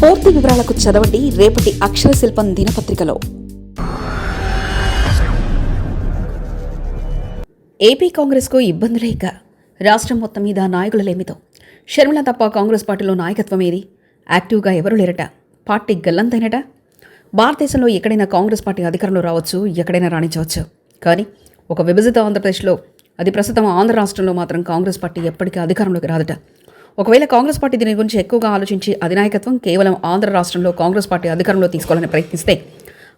పూర్తి వివరాలకు చదవండి రేపటి అక్షర శిల్పం దినపత్రికలో. ఏపీ కాంగ్రెస్కు ఇబ్బందులే ఇక రాష్ట్రం మొత్తం మీద నాయకుల లేమితో షర్మిల తప్ప కాంగ్రెస్ పార్టీలో నాయకత్వం ఏది? యాక్టివ్గా ఎవరు లేరట? పార్టీ గల్లంతైనట? భారతదేశంలో ఎక్కడైనా కాంగ్రెస్ పార్టీ అధికారంలో రావచ్చు ఎక్కడైనా రాణించవచ్చు. కానీ ఒక విభజిత ఆంధ్రప్రదేశ్లో అది ప్రస్తుతం ఆంధ్ర రాష్ట్రంలో మాత్రం కాంగ్రెస్ పార్టీ ఎప్పటికీ అధికారంలోకి రాదట. ఒకవేళ కాంగ్రెస్ పార్టీ దీని గురించి ఎక్కువగా ఆలోచించి అధినాయకత్వం కేవలం ఆంధ్ర రాష్ట్రంలో కాంగ్రెస్ పార్టీ అధికారంలో తీసుకోవాలని ప్రయత్నిస్తే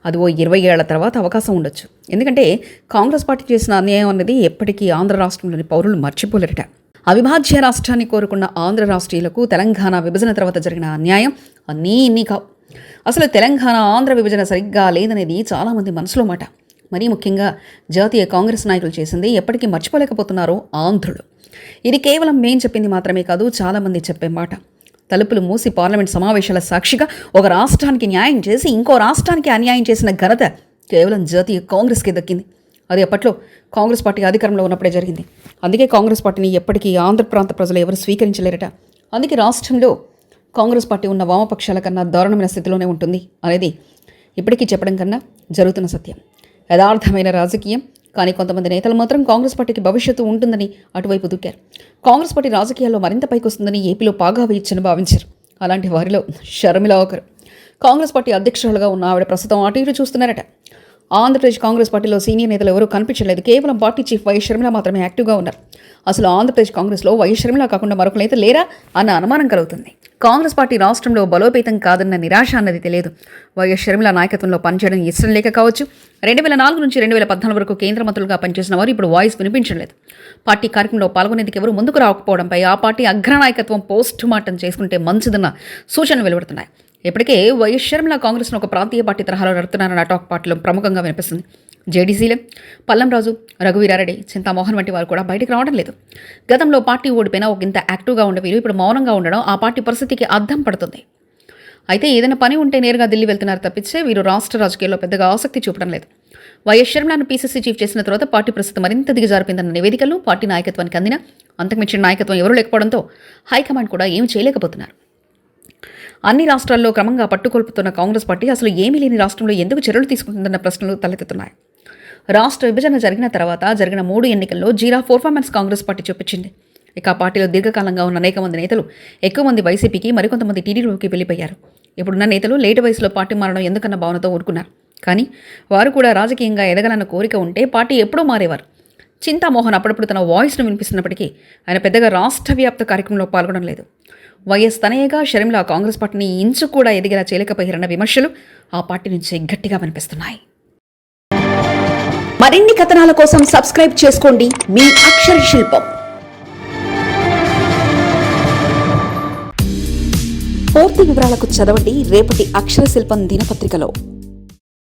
అది ఓ ఇరవై ఏళ్ళ తర్వాత అవకాశం ఉండొచ్చు. ఎందుకంటే కాంగ్రెస్ పార్టీ చేసిన అన్యాయం అనేది ఎప్పటికీ ఆంధ్ర రాష్ట్రంలోని పౌరులు మర్చిపోలేరట. అవిభాజ్య రాష్ట్రాన్ని కోరుకున్న ఆంధ్ర రాష్ట్రీయులకు తెలంగాణ విభజన తర్వాత జరిగిన అన్యాయం అన్నీ ఇన్ని కావు. అసలు తెలంగాణ ఆంధ్ర విభజన సరిగ్గా లేదనేది చాలామంది మనసులో మాట. మరీ ముఖ్యంగా జాతీయ కాంగ్రెస్ నాయకులు చేసింది ఎప్పటికీ మర్చిపోలేకపోతున్నారు ఆంధ్రులు. ఇది కేవలం మేం చెప్పింది మాత్రమే కాదు చాలామంది చెప్పే మాట. తలుపులు మూసి పార్లమెంట్ సమావేశాల సాక్షిగా ఒక రాష్ట్రానికి న్యాయం చేసి ఇంకో రాష్ట్రానికి అన్యాయం చేసిన ఘనత కేవలం జాతీయ కాంగ్రెస్కే దక్కింది. అది అప్పట్లో కాంగ్రెస్ పార్టీ అధికారంలో ఉన్నప్పుడే జరిగింది. అందుకే కాంగ్రెస్ పార్టీని ఎప్పటికీ ఆంధ్ర ప్రాంత ప్రజలు ఎవరు స్వీకరించలేరట. అందుకే రాష్ట్రంలో కాంగ్రెస్ పార్టీ ఉన్న వామపక్షాల కన్నా దారుణమైన స్థితిలోనే ఉంటుంది అనేది ఇప్పటికీ చెప్పడం కన్నా జరుగుతున్న సత్యం. యథార్థమైన రాజకీయం. కానీ కొంతమంది నేతలు మాత్రం కాంగ్రెస్ పార్టీకి భవిష్యత్తు ఉంటుందని అటువైపు దూకారు. కాంగ్రెస్ పార్టీ రాజకీయాల్లో మరింత పైకొస్తుందని ఏపీలో పాగా వేయొచ్చని భావించారు. అలాంటి వారిలో షర్మిల ఒకరు. కాంగ్రెస్ పార్టీ అధ్యక్షురాలుగా ఉన్న ఆవిడ ప్రస్తుతం అటు ఇటు చూస్తున్నారట. ఆంధ్రప్రదేశ్ కాంగ్రెస్ పార్టీలో సీనియర్ నేతలు ఎవరూ కనిపించలేదు. కేవలం పార్టీ చీఫ్ వైఎస్ షర్మిల మాత్రమే యాక్టివ్గా ఉన్నారు. అసలు ఆంధ్రప్రదేశ్ కాంగ్రెస్లో వైఎస్ షర్మిల కాకుండా మరొక నేత లేరా అన్న అనుమానం కలుగుతుంది. కాంగ్రెస్ పార్టీ రాష్ట్రంలో బలోపేతం కాదన్న నిరాశ అన్నది తెలియదు. వైఎస్ షర్మిల నాయకత్వంలో పనిచేయడం ఇష్టం లేక కావచ్చు. రెండు వేల నాలుగు నుంచి రెండు వేల పద్నాలుగు వరకు కేంద్ర మంత్రులుగా పనిచేసిన వారు ఇప్పుడు వాయిస్ వినిపించలేదు పార్టీ కార్యక్రమంలో పాల్గొనేందుకు ఎవరు ముందుకు రాకపోవడంపై ఆ పార్టీ అగ్రనాయకత్వం పోస్ట్ మార్టం చేసుకుంటే మంచిదన్న సూచనలు వెలువడుతున్నాయి. ఇప్పటికే వైఎస్ షర్మిల కాంగ్రెస్ను ఒక ప్రాంతీయ పార్టీ తరహాలో నడుపుతున్నారన్న టాక్ పార్టీలో ప్రముఖంగా వినిపిస్తుంది. జేడీసీలే పల్లంరాజు రఘువీరారెడ్డి చింతామోహన్ వంటి వారు కూడా బయటకు రావడం లేదు. గతంలో పార్టీ ఓడిపోయినా ఒక ఇంత యాక్టివ్గా ఉండే వీరు ఇప్పుడు మౌనంగా ఉండడం ఆ పార్టీ పరిస్థితికి అర్థం పడుతుంది. అయితే ఏదైనా పని ఉంటే నేరుగా ఢిల్లీ వెళ్తున్నారు తప్పించే వీరు రాష్ట్ర రాజకీయాల్లో పెద్దగా ఆసక్తి చూపడం లేదు. వైఎస్ షర్మిలను పీసీసీ చీఫ్ చేసిన తర్వాత పార్టీ ప్రస్తుతం మరింత దిగజారిపోయిందన్న నివేదికలు పార్టీ నాయకత్వానికి అందిన అంతకుమించిన నాయకత్వం ఎవరూ లేకపోవడంతో హైకమాండ్ కూడా ఏమీ చేయలేకపోతున్నారు. అన్ని రాష్ట్రాల్లో క్రమంగా పట్టుకొల్పుతున్న కాంగ్రెస్ పార్టీ అసలు ఏమీ లేని రాష్ట్రంలో ఎందుకు చర్యలు తీసుకుంటుందన్న ప్రశ్నలు తలెత్తుతున్నాయి. రాష్ట్ర విభజన జరిగిన తర్వాత జరిగిన మూడు ఎన్నికల్లో జీరా పర్ఫార్మెన్స్ కాంగ్రెస్ పార్టీ చూపించింది. ఇక ఆ పార్టీలో దీర్ఘకాలంగా ఉన్న అనేక మంది నేతలు ఎక్కువ మంది వైసీపీకి మరికొంతమంది టీడీపీకి వెళ్ళిపోయారు. ఇప్పుడున్న నేతలు లేటు వయసులో పార్టీ మారడం ఎందుకన్న భావనతో ఊరుకున్నారు. కానీ వారు కూడా రాజకీయంగా ఎదగాలన్న కోరిక ఉంటే పార్టీ ఎప్పుడూ మారేవారు. చింతామోహన్ అప్పుడప్పుడు తన వాయిస్ను వినిపిస్తున్నప్పటికీ ఆయన పెద్దగా రాష్ట్ర వ్యాప్త కార్యక్రమంలో పాల్గొనడం లేదు. వైఎస్ తనయగా షర్మిల కాంగ్రెస్ పార్టీని ఇంచు కూడా ఎదిగేలా చేయలేకపోయారన్న విమర్శలు ఆ పార్టీ నుంచి గట్టిగా వినిపిస్తున్నాయి. మరిన్ని కథనాల కోసం సబ్స్క్రైబ్ చేసుకోండి. మీ అక్షర శిల్పం. పూర్తి వివరాలకు చదవండి. రేపటి అక్షర శిల్పం దినపత్రికలో.